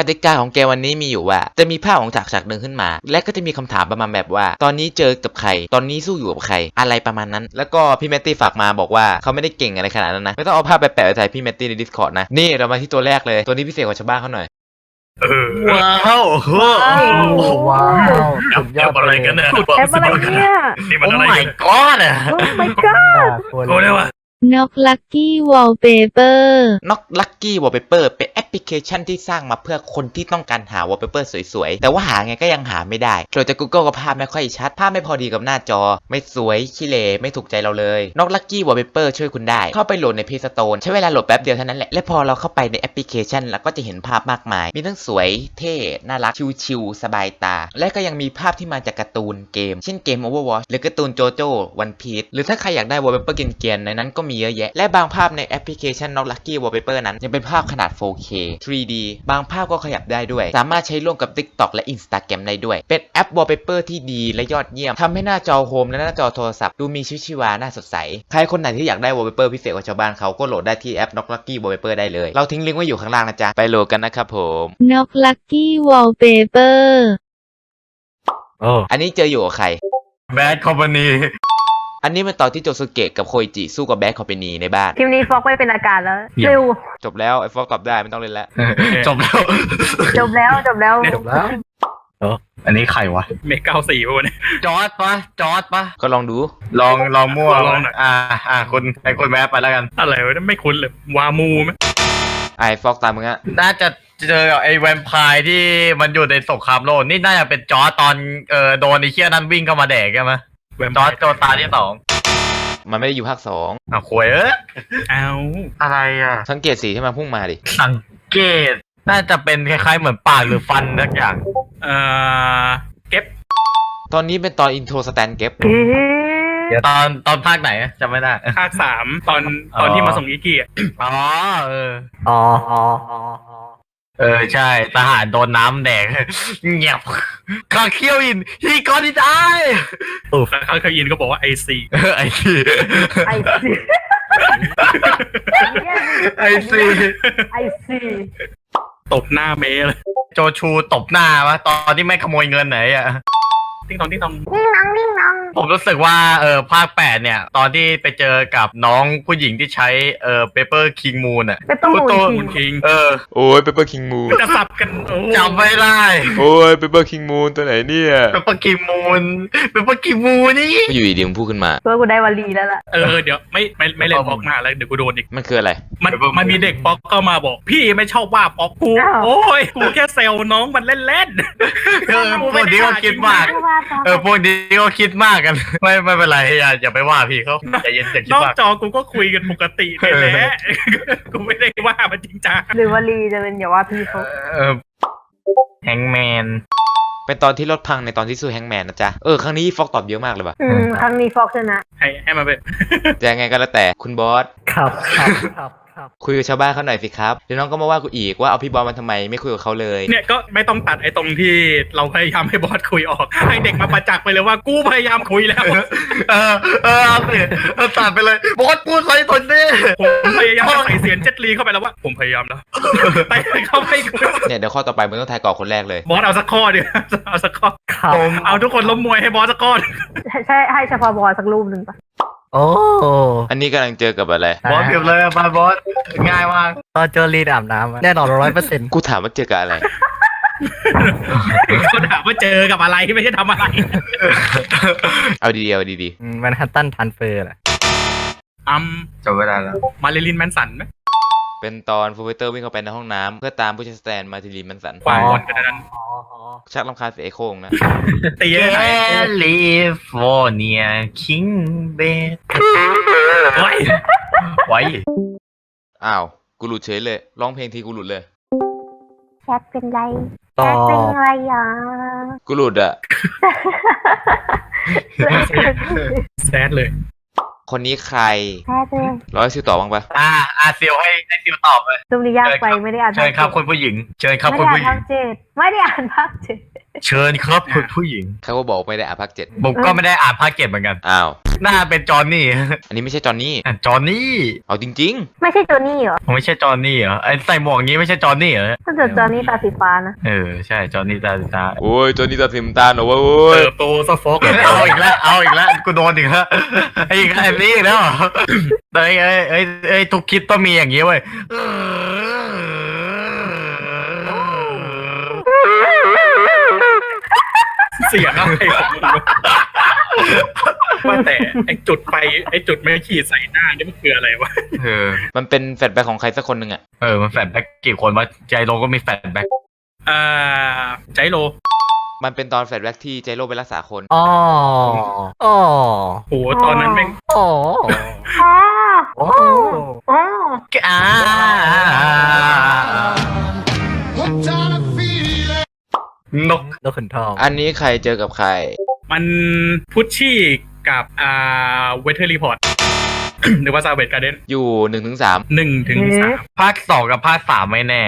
กติกาของเกมวันนี้มีอยู่ว่า จะมีภาพของฉากฉากหนึ่งขึ้นมา และก็จะมีคำถามประมาณแบบว่า ตอนนี้เจอกับใคร ตอนนี้สู้อยู่กับใคร อะไรประมาณนั้น แล้วก็พี่แมตตี้ฝากมาบอกว่าเขาไม่ได้เก่งอะไรขนาดนั้นนะ ไม่ต้องเอาภาพไปแปะไว้ใส่พี่แมตตี้ใน Discord นะ นี่เรามาที่ตัวแรกเลย ตัวนี้พิเศษกว่าชาวบ้านเขาหน่อยเออว้าวโอ้ว้าวจับจับอะไรกันเนี่ยแอปอะไรเนี่ยนี่มันโอ้อะไรไม่กันก้อนอะโอ้ my god โอ้ได้วะ น็อกลักกี้วอลเปเปอร์น็อกลักกี้วอลเปเปอร์เป็นแอปพลิเคชันที่สร้างมาเพื่อคนที่ต้องการหาวอลเปเปอร์สวยๆ แต่ว่าหาไงก็ยังหาไม่ได้โหลดจาก Google ก็ภาพไม่ค่อยชัด ภาพไม่พอดีกับหน้าจอ ไม่สวยขี้เหร่ไม่ถูกใจเราเลยน็อกลักกี้วอลเปเปอร์ช่วยคุณได้ เข้าไปโหลดใน Play Store ใช้เวลาโหลดแป๊บเดียวเท่านั้นแหละ และพอเราเข้าไปในแอปพลิเคชันเราก็จะเห็นภาพมากมาย มีทั้งสวยเท่น่ารักชิวๆสบายตา และก็ยังมีภาพที่มาจากการ์ตูนเกม เช่นเกม Overwatch หรือการ์ตูนโจโจ้วันพีซหรือถ้าใครอยากได้วอลเปเปอร์เกรียนๆในนั้นก็มีเยอะแยะ และบางภาพในแอปพลิเคชัน Not Lucky Wallpaper นั้น ยังเป็นภาพขนาด 4K 3D บางภาพก็ขยับได้ด้วย สามารถใช้ร่วมกับ TikTok และ Instagram ได้ด้วย เป็นแอป Wallpaper ที่ดีและยอดเยี่ยมทำให้หน้าจอโฮมและหน้าจอโทรศัพท์ดูมีชีวิตชีวาน่าสดใส ใครคนไหนที่อยากได้ Wallpaper พิเศษกว่าชาวบ้านเขาก็โหลดได้ที่แอป Not Lucky Wallpaper ได้เลย เราทิ้งลิงก์ไว้อยู่ข้างล่างนะจ๊ะไปโหลดกันนะครับผมนกลักกี้วอลเปเปอร์โอ้อันนี้เจออยู่กับใคร แบดคอมพานี อันนี้เป็นตอนที่โจสุเกะกับโคอิจิสู้กับแบดคอมเปนีในบ้านคลิปนี้ฟอกไม่เป็นอาการแล้วเร็วจบแล้วไอ้ฟอกตอบได้ไม่ต้องเล่นแล้ว จบแล้ว จบแล้วจบแล้วจบแล้วเอออันนี้ใครวะ เมกเก้าสี่ป่ะเนี่ยจอร์ดปะจอร์ดปะก็ลองดู ลองลองมั่วลองหน่อยอ่าอ่าคุณไอ้คุณแมสไปแล้วกัน อะไรวะเนี่ยไม่คุ้นเลยวามูไหมไอ้ฟอกตามมึงอะน่าจะเจอกับไอ้แวมไพร์ที่มันอยู่ในสงครามโลกนี่น่าจะเป็นจอร์ดตอนเอ่อโดนไอ้เชี่ยนั้นวิ่งเข้ามาแดกใช่ไหม แวมจอร์ดตัวตาที่สองมันไม่ได้อยู่ภาคสองอะควยเอ้ยเอาอะไรอะ สังเกตสีที่มันพุ่งมาดิ สังเกต น่าจะเป็นคล้ายๆเหมือนปากหรือฟันสักอย่าง เอ่อเก็บตอนนี้เป็นตอนอินโทรสแตนเก็บเอ๊ะตอนตอนภาคไหนจำไม่ได้ ภาคสามตอนตอนที่มาส่งอีกี้อะอ๋อเออ อ๋ออ๋ออ๋ออ๋อ เออใช่ทหารโดนน้ำแดกเงียบข้าเคี้ยวอินฮีกอดีได้แล้วเขาเคยยินก็บอกว่าไอซีเออไอซีไอซีไอซีไอซีตบหน้าเมย์เลยโจชูตบหน้าวะตอนที่ไม่ขโมยเงินไหนอะ ติ้งตองติ้งตองนิ่งน้องนิ่งน้อง ผมรู้สึกว่าเออภาคแปดเนี่ย ตอนที่ไปเจอกับน้องผู้หญิงที่ใช้เออเปเปอร์คิงมูนอะเป็นตู้ตัวจริคุงณคิงเออโอ้ยเปเปอร์คิงมูนจะสับกันโอ้จำไม่ได้โอ้ยเปเปอร์คิงมูนตัวไหนเนี่ยเปเปอร์คิงมูนเปเปอร์คิงมูนนี่ก็อยู่ดีๆมึงพูดขึ้นมา ตัวกูได้วลีแล้วล่ะ เออเดี๋ยวไม่ไม่ไม่เล่นบล็อกมาแล้วเดี๋ยวกูโดนอีก มันคืออะไร มันมันมีเด็กป๊อกเข้ามาบอก พี่ไม่ชอบว่าป๊อกกูโอ้ยกูแค่เซลน้องมันเล่นเล่นเออพวกนี้ก็คิดมาก เออพวกนี้ก็คิดมากกัน ไม่ไม่เป็นไรอย่าอย่าไปว่าพี่เขาใจเย็นอย่าคิดนอกมากจอกูก็คุยกันปกตินี่แหละกูไม่ได้ว่ามันจริงจังหรือวลีจะเป็นอย่าว่าพี่เขาเออแฮงแมนเป็นตอนที่รถพังในตอนที่สู้แฮงแมนนะจ๊ะ เออ ครั้งนี้ฟอกตอบเยอะมากเลยว่ะอืมครั้งนี้ฟอกชนะให้ให้มันไปจะยังไงก็แล้วแต่คุณบอส ครับครับครับ ครับ คุยกับชาวบ้านเขาหน่อยสิครับเดี๋ยวน้องก็มาว่ากูอีกว่าเอาพี่บอสมาทำไมไม่คุยกับเขาเลย เนี่ยก็ไม่ต้องตัดไอ้ตรงที่เราพยายามให้บอสคุยออก ให้เด็กมาประจักษ์ไปเลยว่ากูพยายามคุยแล้วเออเออเอาสิเออตัดไปเลยบอสพูดอะไรตอนนี้ผมพยายามจะใส่เสียงเจ็ตลีเข้าไปแล้วว่า ผมพยายามแล้วแต่เขาไม่คุยเนี่ยเดี๋ยวข้อต่อไปมึงต้องทายก่อนคนแรกเลย บอสเอาสักข้อเดียวเอาสักข้อครับเอาทุกคนล้มมวยให้บอสสักข้อ ใช่ใช่ให้เฉพาะบอลสักรูปหนึ่งปะ โอ้อันนี้กำลังเจอกับอะไร บอสเก็บเลยอะมาบอสง่ายมากตอนเจอรีนอาบน้ำอะแน่นอนร้อยเปอร์เซ็นต์กูถามว่าเจอกับอะไรเขาถามว่าเจอกับอะไรไม่ใช่ทำอะไร เอาดีๆเอาดีแมนฮัตตันทันเฟอร์แหละอัมจบเวลาแล้ว มาเลลินแมนสันไหมๆ เป็นตอนฟูเฟเตอร์วิ่งเข้าไปในห้องน้ำเพื่อตามผู้ชายสแตนมาทีรีมันสันควายบอลกันนั้นอ๋ออ๋อ ชักลำคาญเสียไอ้โค้งนะ ตีแคได้ไหนลิฟอร์เนียคิงเบดไว้ไว้อ้าว กูหลุดเฉยเลย ร้องเพลงทีกูหลุดเลย แชทเป็นไรต่อไรอะกูหลุดอะแซดเลย คนนี้ใครแชทเลยร้อยซิวต่อบ้างปะอ่าอาซิลให้ให้ซิลตอบเลยรูปนี้ยากไปไม่ได้อ่านเชิญครับคุณผู้หญิง เชิญครับไม่คุณได้อ่านผู้หญิภางคเจ็ดไม่ได้อ่านภาคเจ็ด เชิญครับคุณผู้หญิง เขาก็บอกไม่ได้อ่านภาคเจ็ดผมก็ไม่ได้อ่านภาคเก็บเหมือนกัน อ้าว หน้าเป็นจอห์นนี่อันนี้ไม่ใช่จอนนี่ อะจอห์นนี่เอาจริง ไม่ใช่โจนี่เหรอผมไม่ใช่จอห์นนี่เหรอไอ้ใส่หมวกอย่างงี้ไม่ใช่จอห์นนี่เหรอถ้าเกิดจอนี่ตาสีฟ้านะเออใช่จอห์นนี่ตาตาๆโอ้ยจอนนี่ตาสิมตาลเหรอวะโอ้เติยบโตซะฟอกเอาอีกแล้วเอาอีกแล้วกูโดนอีกแล้วไอ้อีกแล้วไอ้นี่อีกแล้วเหรอเอ้ยเอ้ยเอ้ยเอ้ยทุกคลิปต้องมีอย่างงี้เว้ยเสียงอะไรของมึงวะว่าแต่ไอจุดไฟไอจุดไม่ขีดใส่หน้านี่มันคืออะไรวะเออ มันเป็นแฟลชแบ็กของใครสักคนหนึ่งอะเออ มันแฟลชแบ็กกี่คนวะใจโลก็มีแฟลชแบ็กอ่าใจโล มันเป็นตอนแฟลชแบ็กที่ใจโร่ไปรักษาคนอ๋ออ๋อโหตอนนั้นแม่งอ๋ออ๋อโอ้อ๋ออ่า นก นกขุนทองอันนี้ใครเจอกับใคร มันพุชชี่กับอ่าเวเทอร์รีพอร์ต หรือว่าซาเวตการ์เดนอยู่หนึ่งถึงสามหนึ่งถึงสามภาคสองกับภาคสามไม่แน่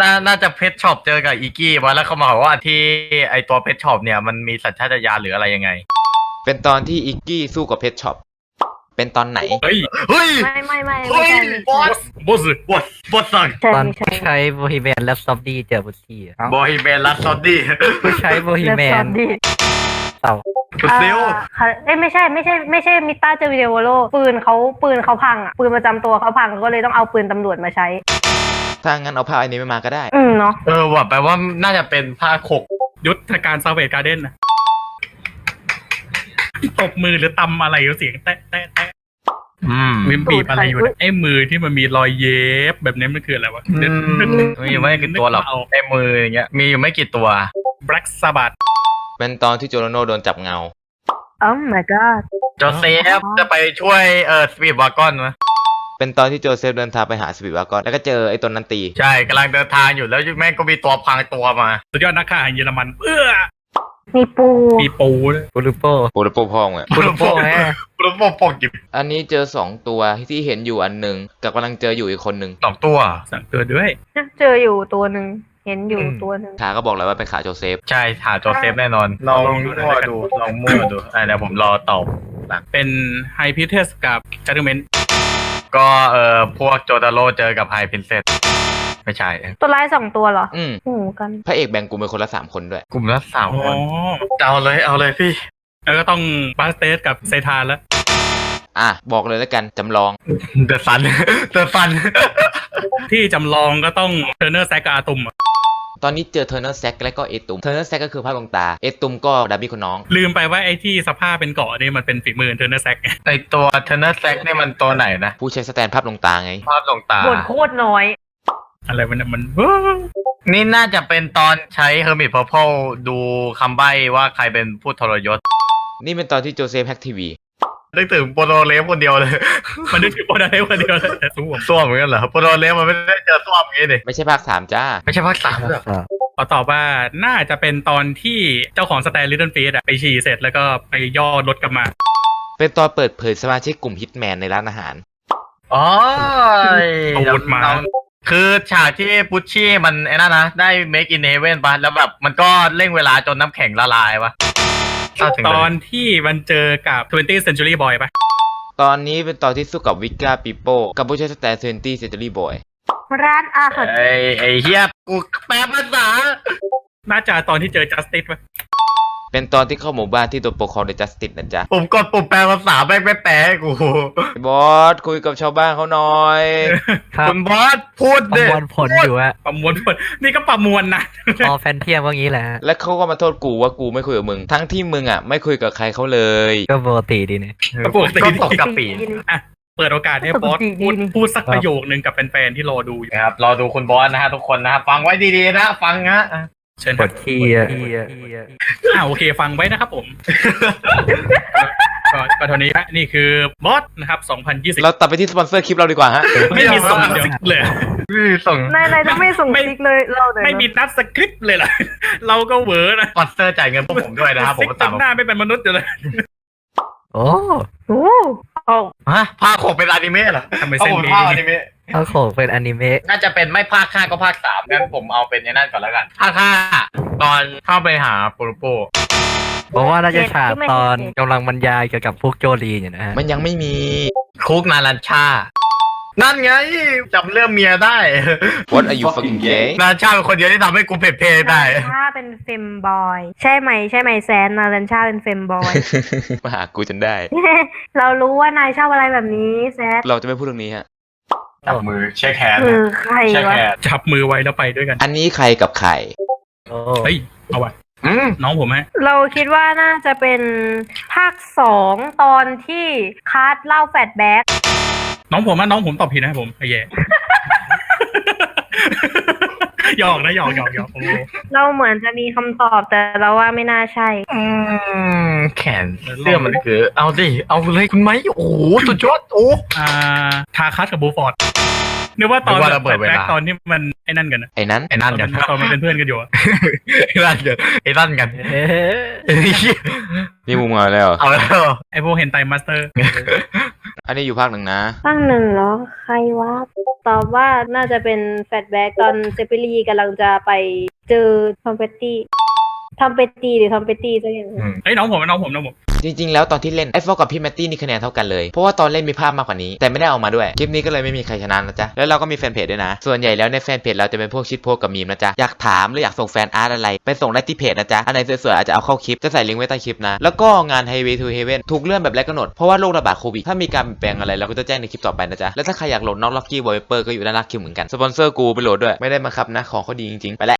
น่าน่าจะเพชช็อปเจอกับอีกี้มาแล้วเขามาบอกว่าที่ไอตัวเพชช็อปเนี่ยมันมีสัญชาตญาณหรืออะไรยังไง เป็นตอนที่อิกกี้สู้กับเพชช็อป เป็นตอนไหน เฮ้ย เฮ้ย ไม่ไม่ไม่เฮ้ไม่ย ใช่ไม่บอใช่ส บอสบอสบอสสั่งใช่ตอนไม่ใช่ ผู้ใช้โบฮีแมนและซอบดี้เจอบุชี่อะบอยแมนลัสซอดดี้ผู้ใช้โบฮีแมนดีเต่าคุณซิลเอ้ยไม่ใช่ไม่ใช่ไม่ใช่มิต้าเจอวิดีโอโลปืนเขาปืนเขาพังอะปืนประจำตัวเขาพังก็เลยต้องเอาปืนตำรวจมาใช้ ถ้างั้นเอาภาพอันนี้ไม่มาก็ได้ อืมเนาะเออว่ะแปลว่าน่าจะเป็นภาคหกยุทธการซาเวตการ์เดนนะตบมือหรือตำอะไรอยู่เสียงแตะแตะแตะ อืมวิมบีบอะไรอยู่เนี่ยไอ้มือที่มันมีรอยเย็บแบบนี้มันคืออะไรวะอืมมีอยู่ไม่กี่ตัวหรอกไอ้มืออย่างเงี้ยมีอยู่ไม่กี่ตัวแบล็กซาบัตเป็นตอนที่โจโรโนโดนจับเงาโอ้ my god โจเซฟจะไปช่วยเออสปีดวากอนมั้ยเป็นตอนที่โจเซฟเดินทางไปหาสปีดวากอนแล้วก็เจอไอ้ตนนั้นตี ใช่กำลังเดินทางอยู่แล้วแม่งก็มีตัวพังตัวมา สุดยอดนักข่าแห่งเยอรมัน เอื้อ มีปูมีปูด้วยปูรุโปโปรโปพองอะ ปูรุโปแม่รูปโปโปกิบอันนี้เจอสองตัวที่เห็นอยู่อันหนึ่งกับกำลังเจออยู่อีกคนหนึ่งสองตัว สั่งเตือนด้วยเจออยู่ตัวหนึ่งเห็นอยู่ตัวหนึ่งขาก็บอกแล้วว่าเป็นขาโจเซฟ ใช่หาโจเซฟแน่นอนลองมั่วดูลองมั่วดูอะเดี๋ยวผมรอตอบเป็นไฮพิเทสกับจัตเตอร์เมนก็เอ่อพวกโจตาโร่เจอกับไฮพินเซส ไม่ใช่ ตัวร้ายสองตัวเหรออืมโอ้โหกัน พระเอกแบ่งกลุ่มเป็นคนละสามคนด้วย กลุ่มละสามอ๋อคนเอาเลยเอาเลยพี่ แล้วก็ต้องบาสเตสกับเซทานแล้ว อะ บอกเลยแล้วกันจำลอง เดอะซันเดอะซัน ที่จำลองก็ต้องเทอร์เนอร์แซกกับอาตุมอะตอนนี้เจอเทอร์เนอร์แซกและก็เอตุมเทอร์เนอร์แซกก็คือภาพลวงตา เอตุมก็ดาบี้คนน้อง ลืมไปว่าไอ้ที่สภาพเป็นเกาะนี่มันเป็นฝีมือเทอร์เนอร์แซก ไอตัวเทนเนอร์แซกนี่มันตัวไหนนะ ผู้ใช้สแตนภาพลวงตาไง ภาพลงตา บทโคตรน้อย อะไรมันยมันนี่น่าจะเป็นตอนใช้เฮอร์มิตพ r พ l ดูคำใบ้ว่าใครเป็นผู้ทรยศนี่เป็นตอนที่โจเซฟแฮกทีวีนึกถึงโปโลเลฟคนเดียวเลย มันนึกถึงโปรได้คนเดียวเลยแต่สู้ผมส้วมเหมือนกันเหรอโปโลเลฟมันไม่ได้เจอส้วมอย่างนี้ดิไม่ใช่ภาคสามจ้า ไม่ใช่ภาคสามเหรอขอตอบว่าน่าจะเป็นตอนที่เจ้าของสแตนลิตเติ้ลฟีดอะไปฉี่เสร็จแล้วก็ไปย่อรถกลับมา เป็นตอนเปิดเผยสมาชิกกลุ่มฮิตแมนในร้านอาหารอ๋ออาวุธมา คือฉากที่พุชชี่มันไอ้นั่นนะได้ make in heaven ปะแล้วแบบมันก็เร่งเวลาจนน้ำแข็งละลายวะเข้าถึงตเลยอนที่มันเจอกับ 20th Century Boy ปะตอนนี้เป็นตอนที่สู้กับวิกก้าปิโป้กับผู้ใช้สแตนเซนตี้เซนจูรี่บอยร้านอาหารไอ้ไอ้เฮียกูแปลภาษาน่าจะตอนที่เจอ Justice ปะ เป็นตอนที่เข้าหมู่บ้านที่โดนปกครองโดยจัสติสนะจ๊ะผมกดปุ่มแปลภาษาแม่งไม่แปลให้กูบอสคุยกับชาวบ้านเขาหน่อย ครับคุณบอสพูดประเด็มวลผลอยู่อะประมวลผลนี่ก็ประมวลนะพอแฟนเทียมว่างี้แหละฮะและเขาก็มาโทษกูว่ากูไม่คุยกับมึง ทั้งที่มึงอะ ไม่คุยกับใครเขาเลย ก็ปกติดีเนี่ยปกติก็ตกกะปิเปิดโอกาสให้บอสพูดพูดสักประโยคนึงกับแฟนๆที่รอดูอยู่นะครับรอดูคุณบอสนะฮะทุกคนนะฮะฟังไว้ดีๆนะฮะฟังฮะ เชิญปควรัดบขี้อะอ่าโอเคฟังไว้นะครับผมก็ก็เท่านี้ฮะนี่คือบอสนะครับ2020เราตัดไปที่สปอนเซอร์คลิปเราดีกว่าฮะ ไม่มีส่งเดี๋ยวเลยพี่ส่งนายนายจะไม่ส่งไม่ซิกเลยเราเลยไม่มีนัดสคริปต์เลยล่ะ เราก็เหวอนะสปอนเซอร์จ่ายเงินพวกผมด้วยนะครับผมซิกตามจำหน้าไม่เป็นมนุษย์อยู่เลยโอ้โอ้โอ้ฮะภาคหกเป็นอนิเมะเหรอทำไมเอาเส้นผมนี้ภาคอนิเมะ เอาโขงเป็นอนิเมะน่าจะเป็นไม่ภาคห้าก็ภาคสามงั้นผมเอาเป็นในนั่นก่อนแล้วกัน ภาคห้าตอนเข้าไปหาโปโลโปเพราะว่าน่าจะฉากที่ไม่ตอนเห็นกำลังบรรยายเกี่ยวกับพวกโจลีเนี่ยนะฮะมันยังไม่มี คุกนารันชา นั่นไงจำเรื่องเมียได้ What are you fucking gay นารันชาเป็นคนเดียวที่ทำให้กูเผ็ดเพลได้ถ้าเป็นเฟมบอย ใช่ไหม ใช่ไหมแซนนารันชาเป็นเฟมบอย มาหากูจนได้ เรารู้ว่านายชอบอะไรแบบนี้แซดเราจะไม่พูดเรื่องนี้ฮะ จับมือเช็คแฮนด์คือใครวะจับมือไว้แล้วไปด้วยกัน อันนี้ใครกับใครโอ้เฮ้ย เอาวะอืมน้องผมฮะเราคิดว่าน่าจะเป็นภาคสองตอนที่คาร์ดเล่าแฟลชแบ็กน้องผมอะน้องผมตอบผิดนะผมไอ้แย่ หยอกนะหยอกหยอกหยอกโอ้โหเราเหมือนจะมีคำตอบแต่เราว่าไม่น่าใช่ อืมแขนเสื้อมันคือ เอาสิเอาเลยคุณไหมโอ้โหสุดยอดโอ้ อ่าทาคัสกับบูฟอร์ดนึกว่าตอนนึกว่าระเบิดเวลา แบ็คตอนที่มันไอ้นั่นกันนะไอ้นั้น ไอ้นั่นตอนกัมันนตอนมันเป็นเพื่อนกันอยู่อะไอ้นั่นกันไอ้นั่นกันเอ๊ะนี่มุมมาแล้ว เอาแล้ว ไอพวกเฮนไตมาสเตอร์ อันนี้อยู่ภาคหนึ่งนะ ตั้งหนึ่งเหรอ ใครวะ ตอบว่าน่าจะเป็นแฟลชแบ็กตอนเซเปรีกำลังจะไปเจอทอมเพตตี้ ทอมเปตตี้หรือทอมเปตตี้สักอย่างเฮ้ยน้องผมน้องผมน้องผม จริงๆ แล้วตอนที่เล่นไอ้ฟอกับพี่แมตตี้นี่คะแนนเท่ากันเลย เพราะว่าตอนเล่นมีภาพมากกว่านี้ แต่ไม่ได้เอามาด้วย คลิปนี้ก็เลยไม่มีใครชนะนะจ๊ะ แล้วเราก็มีแฟนเพจด้วยนะ ส่วนใหญ่แล้วในแฟนเพจเราจะเป็นพวกชิดโพสกับมีมนะจ๊ะ อยากถามหรืออยากส่งแฟนอาร์ตอะไร ไปส่งได้ที่เพจนะจ๊ะ อันไหนสวยๆอาจจะเอาเข้าคลิป จะใส่ลิงก์ไว้ใต้คลิปนะ แล้วก็งาน Highway to Heaven ถูกเลื่อนแบบแรกกำหนด เพราะว่าโรคระบาดโควิด ถ้ามีการเปลี่ยนแปลงอะไรเราก็จะแจ้งในคลิปต่อไปนะจ๊ะ และถ้าใครอยากโหลดน้องล็อกกี้วอลเปอร์ก็อยู่ด้านล่างคลิปเหมือนกันสปอนเซอร์กูไปโหลดด้วย ไม่ได้มาครับนะ ของเขาดีจริงๆไปแล้ว